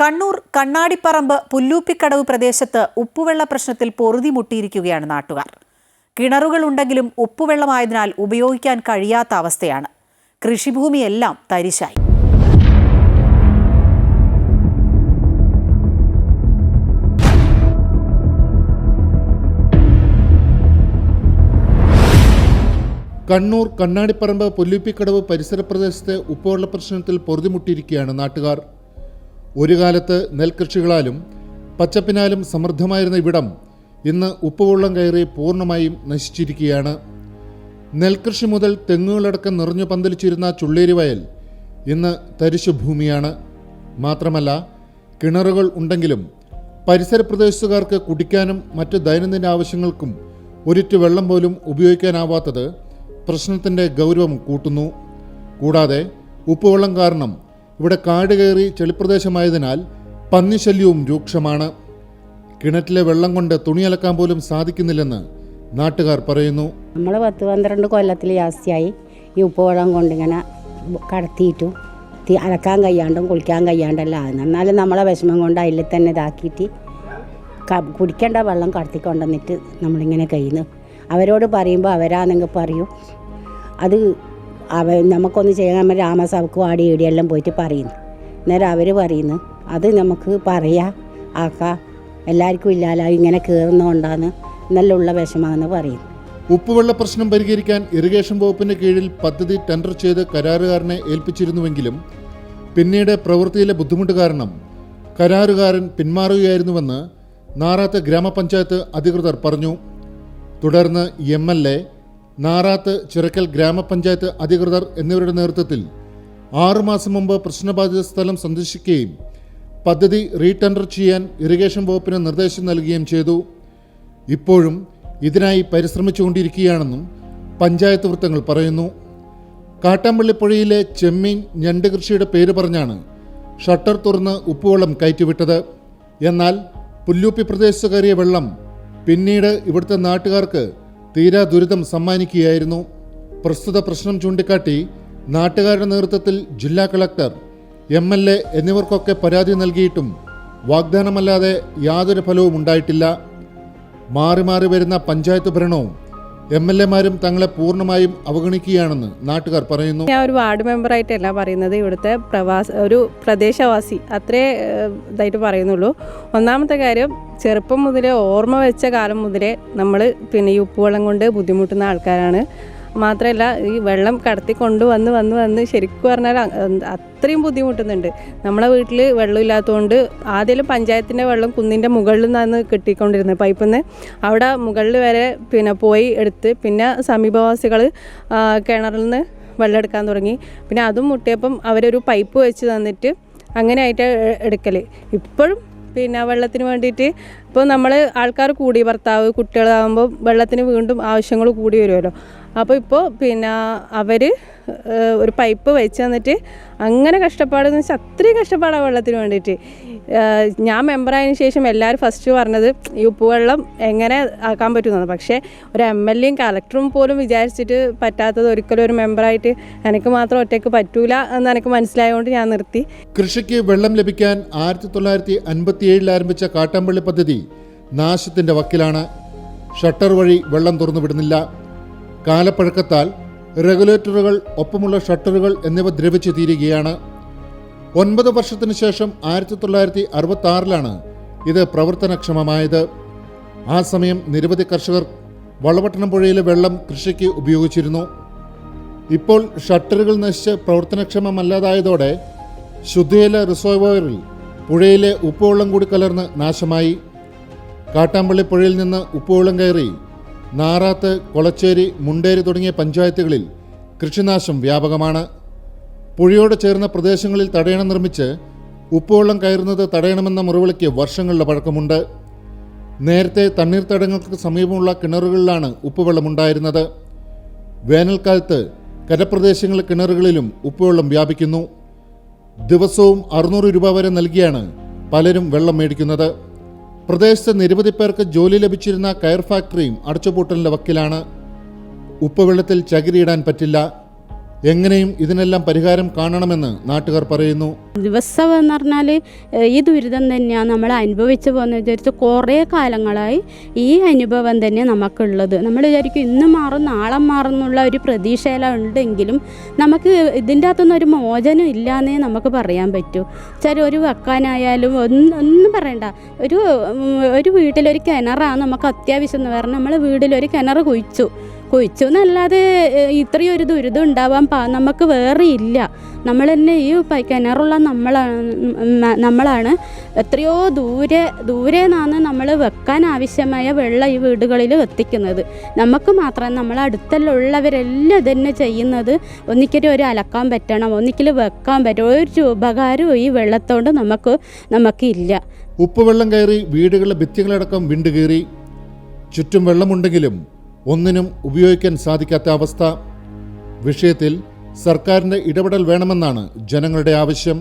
കണ്ണൂർ കണ്ണാടിപ്പറമ്പ് പുല്ലൂപ്പിക്കടവ് പ്രദേശത്ത് ഉപ്പുവെള്ള പ്രശ്നത്തിൽ പൊറുതിമുട്ടിയിരിക്കുകയാണ് നാട്ടുകാർ. കിണറുകൾ ഉണ്ടെങ്കിലും ഉപ്പുവെള്ളമായതിനാൽ ഉപയോഗിക്കാൻ കഴിയാത്ത അവസ്ഥയാണ്. കൃഷിഭൂമിയെല്ലാം തരിശായി. കണ്ണൂർ കണ്ണാടിപ്പറമ്പ് പുല്ലുപ്പിക്കടവ് പരിസര പ്രദേശത്തെ ഉപ്പുവെള്ള പ്രശ്നത്തിൽ പൊറുതിമുട്ടിയിരിക്കുകയാണ് നാട്ടുകാർ. ഒരു കാലത്ത് നെൽകൃഷികളാലും പച്ചപ്പിനാലും സമൃദ്ധമായിരുന്ന ഇവിടം ഇന്ന് ഉപ്പുവെള്ളം കയറി പൂർണമായും നശിച്ചിരിക്കുകയാണ്. നെൽകൃഷി മുതൽ തെങ്ങുകളടക്കം നിറഞ്ഞു പന്തലിച്ചിരുന്ന ചുള്ളേരി വയൽ ഇന്ന് തരിശുഭൂമിയാണ്. മാത്രമല്ല കിണറുകൾ ഉണ്ടെങ്കിലും പരിസര പ്രദേശത്തുകാർക്ക് കുടിക്കാനും മറ്റ് ദൈനംദിന ആവശ്യങ്ങൾക്കും ഒരിറ്റ് വെള്ളം പോലും ഉപയോഗിക്കാനാവാത്തത് പ്രശ്നത്തിന്റെ ഗൗരവം കൂട്ടുന്നു. കൂടാതെ ഉപ്പുവെള്ളം കാരണം ഇവിടെ കാട് കയറി ചെളിപ്രദേശമായതിനാൽ പന്നിശല്യവും രൂക്ഷമാണ്. കിണറ്റിലെ വെള്ളം കൊണ്ട് തുണിയലക്കാൻ പോലും സാധിക്കുന്നില്ലെന്ന് നാട്ടുകാർ പറയുന്നു. നമ്മൾ പത്ത് പന്ത്രണ്ട് കൊല്ലത്തിൽ ജാസ്തിയായി ഈ ഉപ്പുവെള്ളം കൊണ്ടിങ്ങനെ കടത്തിയിട്ടു അലക്കാൻ കഴിയാണ്ടും കുളിക്കാൻ കഴിയാണ്ടല്ല. എന്നാലും നമ്മളെ വിഷമം കൊണ്ട് അതിൽ തന്നെ ഇതാക്കിയിട്ട് കുടിക്കേണ്ട വെള്ളം കടത്തിക്കൊണ്ടുവന്നിട്ട് നമ്മളിങ്ങനെ കഴിയുന്നു. അവരോട് പറയുമ്പോൾ അവരാണെങ്കിൽ പറയും. അത് അവ നമുക്കൊന്ന് ചെയ്യാൻ രാമസഭക്കും ആടി ഈടിയെല്ലാം പോയിട്ട് പറയുന്നു. അന്നേരം അവർ പറയുന്നു അത് നമുക്ക് പറയാം ആക്കാം എല്ലാവർക്കും ഇല്ലാലോ ഇങ്ങനെ കയറുന്നതുകൊണ്ടാണ് ഉള്ള വിഷമാണെന്ന് പറയുന്നു. ഉപ്പുവെള്ള പ്രശ്നം പരിഹരിക്കാൻ ഇറിഗേഷൻ വകുപ്പിന്റെ കീഴിൽ പദ്ധതി ടെൻഡർ ചെയ്ത് കരാറുകാരനെ ഏൽപ്പിച്ചിരുന്നുവെങ്കിലും പിന്നീട് പ്രവൃത്തിയിലെ ബുദ്ധിമുട്ട് കാരണം കരാറുകാരൻ പിന്മാറുകയായിരുന്നുവെന്ന് നാറാത്ത് ഗ്രാമപഞ്ചായത്ത് അധികൃതർ പറഞ്ഞു. തുടർന്ന് M L A Narath Chirakkal ഗ്രാമപഞ്ചായത്ത് അധികൃതർ എന്നിവരുടെ നേതൃത്വത്തിൽ ആറുമാസം മുമ്പ് പ്രശ്നബാധിത സ്ഥലം സന്ദർശിക്കുകയും പദ്ധതി റീടെൻഡർ ചെയ്യാൻ ഇറിഗേഷൻ വകുപ്പിന് നിർദ്ദേശം നൽകുകയും ചെയ്തു. ഇപ്പോഴും ഇതിനായി പരിശ്രമിച്ചുകൊണ്ടിരിക്കുകയാണെന്നും പഞ്ചായത്ത് വൃത്തങ്ങൾ പറയുന്നു. കാട്ടാമ്പള്ളിപ്പുഴയിലെ ചെമ്മീൻ ഞണ്ട് കൃഷിയുടെ പേര് പറഞ്ഞാണ് ഷട്ടർ തുറന്ന് ഉപ്പുവെള്ളം കയറ്റിവിട്ടത്. എന്നാൽ പുല്ലൂപ്പി പ്രദേശത്ത് കയറിയ വെള്ളം പിന്നീട് ഇവിടുത്തെ നാട്ടുകാർക്ക് തീരാ ദുരിതം സമ്മാനിക്കുകയായിരുന്നു. പ്രസ്തുത പ്രശ്നം ചൂണ്ടിക്കാട്ടി നാട്ടുകാരുടെ നേതൃത്വത്തിൽ ജില്ലാ കളക്ടർ എം എൽ എ എന്നിവർക്കൊക്കെ പരാതി നൽകിയിട്ടും വാഗ്ദാനമല്ലാതെ യാതൊരു ഫലവും ഉണ്ടായിട്ടില്ല. മാറി മാറി വരുന്ന പഞ്ചായത്ത് ഭരണവും എം എൽ എമാരും തങ്ങളെ പൂർണമായും അവഗണിക്കുകയാണെന്ന് നാട്ടുകാർ പറയുന്നു. ഞാൻ ഒരു വാർഡ് മെമ്പറായിട്ടല്ല പറയുന്നത്. ഇവിടുത്തെ പ്രവാസ ഒരു പ്രദേശവാസി. അത്രേ ഇതായിട്ട് പറയുന്നുള്ളൂ. ഒന്നാമത്തെ കാര്യം ചെറുപ്പം മുതലേ ഓർമ്മ വെച്ച കാലം മുതലേ നമ്മൾ പിന്നെ ഈ ഉപ്പുവെള്ളം കൊണ്ട് ബുദ്ധിമുട്ടുന്ന ആൾക്കാരാണ്. മാത്രമല്ല ഈ വെള്ളം കടത്തി കൊണ്ടുവന്ന് വന്ന് വന്ന് ശരിക്കും പറഞ്ഞാൽ അത്രയും ബുദ്ധിമുട്ടുന്നുണ്ട്. നമ്മളെ വീട്ടിൽ വെള്ളമില്ലാത്തതുകൊണ്ട് ആദ്യം പഞ്ചായത്തിന്റെ വെള്ളം കുന്നിന്റെ മുകളിൽ നിന്നാണ് കിട്ടിക്കൊണ്ടിരുന്നത് പൈപ്പിൽ നിന്ന് അവിടെ മുകളിൽ വരെ പിന്നെ പോയി എടുത്ത് പിന്നെ സമീപവാസികൾ കിണറിൽ നിന്ന് വെള്ളം എടുക്കാൻ തുടങ്ങി. പിന്നെ അതും മുട്ടിയപ്പം അവരൊരു പൈപ്പ് വെച്ച് തന്നിട്ട് അങ്ങനെ ആയിട്ട് എടുക്കൽ ഇപ്പോഴും പിന്നെ വെള്ളത്തിന് വേണ്ടിയിട്ട് ഇപ്പോൾ നമ്മൾ ആൾക്കാർ കൂടി ഭർത്താവ് കുട്ടികളാകുമ്പോൾ വെള്ളത്തിന് വീണ്ടും ആവശ്യങ്ങൾ കൂടി വരുമല്ലോ അപ്പോൾ ഇപ്പോൾ പിന്നെ അവർ ഒരു പൈപ്പ് വെച്ച് തന്നിട്ട് അങ്ങനെ കഷ്ടപ്പാടെന്ന് വെച്ചാൽ അത്രയും കഷ്ടപ്പാടാണ് വെള്ളത്തിന് വേണ്ടിയിട്ട്. ഞാൻ മെമ്പറായതിനു ശേഷം എല്ലാവരും ഫസ്റ്റ് പറഞ്ഞത് ഈ ഉപ്പുവെള്ളം എങ്ങനെ ആക്കാൻ പറ്റുമെന്നാണ് പക്ഷേ ഒരു എം എൽ എയും കളക്ടറും പോലും വിചാരിച്ചിട്ട് പറ്റാത്തത് ഒരിക്കലും ഒരു മെമ്പറായിട്ട് എനിക്ക് മാത്രം ഒറ്റയ്ക്ക് പറ്റൂല എന്ന് എനിക്ക് മനസ്സിലായതുകൊണ്ട് ഞാൻ നിർത്തി. കൃഷിക്ക് വെള്ളം ലഭിക്കാൻ ആയിരത്തി തൊള്ളായിരത്തി അൻപത്തിയേഴിൽ ആരംഭിച്ച കാട്ടാമ്പള്ളി പദ്ധതി നാശത്തിന്റെ വക്കിലാണ്. ഷട്ടർ വഴി വെള്ളം തുറന്നു വിടുന്നില്ല. കാലപ്പഴക്കത്താൽ റെഗുലേറ്ററുകൾ ഒപ്പമുള്ള ഷട്ടറുകൾ എന്നിവ ദ്രവിച്ചു തീരുകയാണ്. ഒൻപത് വർഷത്തിനു ശേഷം ആയിരത്തി തൊള്ളായിരത്തി അറുപത്തി ആറിലാണ് ഇത് പ്രവർത്തനക്ഷമമായത്. ആ സമയം നിരവധി കർഷകർ വളപട്ടണം പുഴയിലെ വെള്ളം കൃഷിക്ക് ഉപയോഗിച്ചിരുന്നു. ഇപ്പോൾ ഷട്ടറുകൾ നശിച്ച് പ്രവർത്തനക്ഷമമല്ലാതായതോടെ ശുദ്ധജല റിസർവോയറിൽ പുഴയിലെ ഉപ്പുവെള്ളം കൂടി കലർന്ന് നാശമായി. കാട്ടാമ്പള്ളി പുഴയിൽ നിന്ന് ഉപ്പുവെള്ളം കയറി നാറാത്ത് കൊളച്ചേരി മുണ്ടേരി തുടങ്ങിയ പഞ്ചായത്തുകളിൽ കൃഷിനാശം വ്യാപകമാണ്. പുഴയോട് ചേർന്ന പ്രദേശങ്ങളിൽ തടയണം നിർമ്മിച്ച് ഉപ്പുവെള്ളം കയറുന്നത് തടയണമെന്ന മുറവിളിക്ക് വർഷങ്ങളുടെ പഴക്കമുണ്ട്. നേരത്തെ തണ്ണീർത്തടങ്ങൾക്ക് സമീപമുള്ള കിണറുകളിലാണ് ഉപ്പുവെള്ളമുണ്ടായിരുന്നത് വേനൽക്കാലത്ത് കരപ്രദേശങ്ങളിലെ കിണറുകളിലും ഉപ്പുവെള്ളം വ്യാപിക്കുന്നു. ദിവസവും അറുന്നൂറ് രൂപ വരെ നൽകിയാണ് പലരും വെള്ളം മേടിക്കുന്നത്. പ്രദേശത്ത് നിരവധി പേർക്ക് ജോലി ലഭിച്ചിരുന്ന കയർ ഫാക്ടറിയും അടച്ചുപൂട്ടലിന്റെ വക്കിലാണ്. ഉപ്പുവെള്ളത്തിൽ ചകിരിയിടാൻ പറ്റില്ല. എങ്ങനെയും ഇതിനെല്ലാം പരിഹാരം കാണണമെന്ന് നാട്ടുകാർ പറയുന്നു. ദിവസം എന്ന് പറഞ്ഞാൽ ഈ ദുരിതം തന്നെയാണ് നമ്മൾ അനുഭവിച്ചു പോകുന്ന വിചാരിച്ച് കുറേ കാലങ്ങളായി ഈ അനുഭവം തന്നെ നമുക്കുള്ളത്. നമ്മൾ വിചാരിക്കും ഇന്ന് മാറും നാളെ മാറും എന്നുള്ള ഒരു പ്രതീക്ഷയെല്ലാം ഉണ്ടെങ്കിലും നമുക്ക് ഇതിന്റെ അകത്തൊന്നും ഒരു മോചനം ഇല്ലാന്നേ നമുക്ക് പറയാൻ പറ്റൂ. വെച്ചാൽ ഒരു വെക്കാനായാലും ഒന്നും ഒന്നും പറയണ്ട. ഒരു ഒരു വീട്ടിലൊരു കിണറാണ് നമുക്ക് അത്യാവശ്യം എന്ന് പറഞ്ഞാൽ നമ്മൾ വീട്ടിലൊരു കിണർ കുഴിച്ചു. കുഴിച്ചു എന്നല്ലാതെ ഇത്രയും ഒരു ദുരിതം ഉണ്ടാവാൻ പാ നമുക്ക് വേറെ ഇല്ല. നമ്മൾ തന്നെ ഈ കിണറുള്ള നമ്മളാണ് നമ്മളാണ്. എത്രയോ ദൂരെ ദൂരെ നിന്നാണ് നമ്മൾ വെക്കാൻ ആവശ്യമായ വെള്ളം ഈ വീടുകളിൽ എത്തിക്കുന്നത് നമുക്ക് മാത്രം നമ്മൾ അടുത്തെല്ലാം തന്നെ ചെയ്യുന്നത്. ഒന്നിക്കലും ഒരു അലക്കാൻ പറ്റണം ഒന്നിക്കൽ വെക്കാൻ പറ്റും ഒരു ഉപകാരവും ഈ വെള്ളത്തോണ്ട് നമുക്ക് നമുക്കില്ല ഉപ്പുവെള്ളം കയറി വീടുകളിലെ ഭിത്തികളടക്കം വിണ്ടുകീറി ചുറ്റും വെള്ളമുണ്ടെങ്കിലും ഒന്നിനും ഉപയോഗിക്കാൻ സാധിക്കാത്ത അവസ്ഥ. വിഷയത്തിൽ സർക്കാരിന്റെ ഇടപെടൽ വേണമെന്നാണ് ജനങ്ങളുടെ ആവശ്യം.